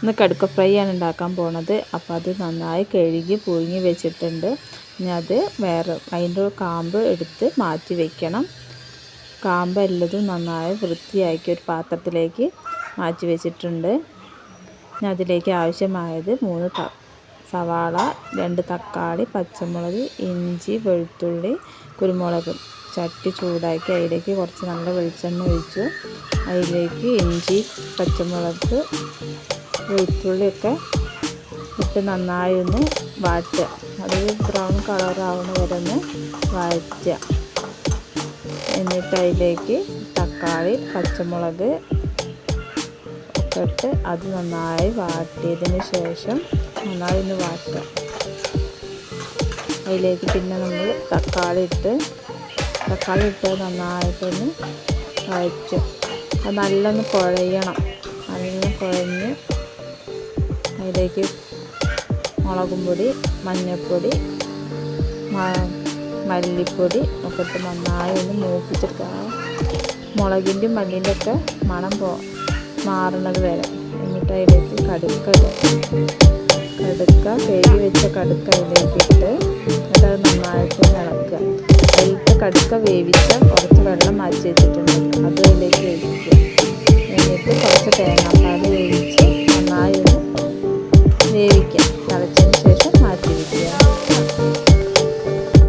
ഇന്ന് കടുക്ക ഫ്രൈ ആണ് ഉണ്ടാക്കാൻ പോണത്. അപ്പോൾ അത് നന്നായി കഴുകി പുഴുങ്ങി വെച്ചിട്ടുണ്ട്. ഇനി അത് വേറെ അതിന്റെ കാമ്പ് എടുത്ത് മാറ്റി വെക്കണം. കാമ്പ് എല്ലതും നന്നായി വൃത്തിയാക്കി ഒരു പാത്രത്തിലേക്ക് മാറ്റി വെച്ചിട്ടുണ്ട്. ഇനി അതിലേക്ക് ആവശ്യമായത് മൂന്ന് ത സവാള രണ്ട് തക്കാളി പച്ചമുളക് ഇഞ്ചി വെളുത്തുള്ളി കുരുമുളക്. ചട്ടി ചൂടാക്കി അതിലേക്ക് കുറച്ച് നല്ല വെളിച്ചെണ്ണ ഒഴിച്ചു. അതിലേക്ക് ഇഞ്ചി പച്ചമുളക് വെളുത്തുള്ളിയൊക്കെ ഇട്ട് നന്നായി ഒന്ന് വാറ്റുക. അത് ബ്രൗൺ കളറാവുന്ന വരെ ഒന്ന് വഴറ്റുക എന്നിട്ട് അതിലേക്ക് തക്കാളി പച്ചമുളക് ഒക്കെ ഇട്ട് അത് നന്നായി വാട്ടിയതിന് ശേഷം നന്നായി ഒന്ന് വാട്ടുക അതിലേക്ക് പിന്നെ നമ്മൾ തക്കാളി ഇട്ട് തക്കാളി ഇട്ട് നന്നായിട്ടൊന്ന് വഴറ്റുക അത് നല്ലൊന്ന് കുഴയണം. നല്ലൊന്ന് കുഴഞ്ഞ് അതിലേക്ക് മുളകും പൊടി മഞ്ഞൾപ്പൊടി മല്ലിപ്പൊടി ഒക്കെ ഇട്ട് നന്നായി ഒന്ന് മൂപ്പിച്ചെടുക്കുക. മുളകിന്റെയും മല്ലിന്റെ ഒക്കെ മണം പോ മാറുന്നത് വരെ. എന്നിട്ട് അതിലേക്ക് കടുക്ക കടുക്ക കഴുകി വെച്ച കടുക്ക അതിലേക്ക് ഇട്ട് എന്നിട്ട് അത് നന്നായിട്ട് ഇളക്കുക. അതിലത്തെ കടുക്ക വേവിച്ച കുറച്ച് വെള്ളം മാറ്റി വെച്ചിട്ടുണ്ട്. അത് അതിലേക്ക് ഒഴിക്കുക.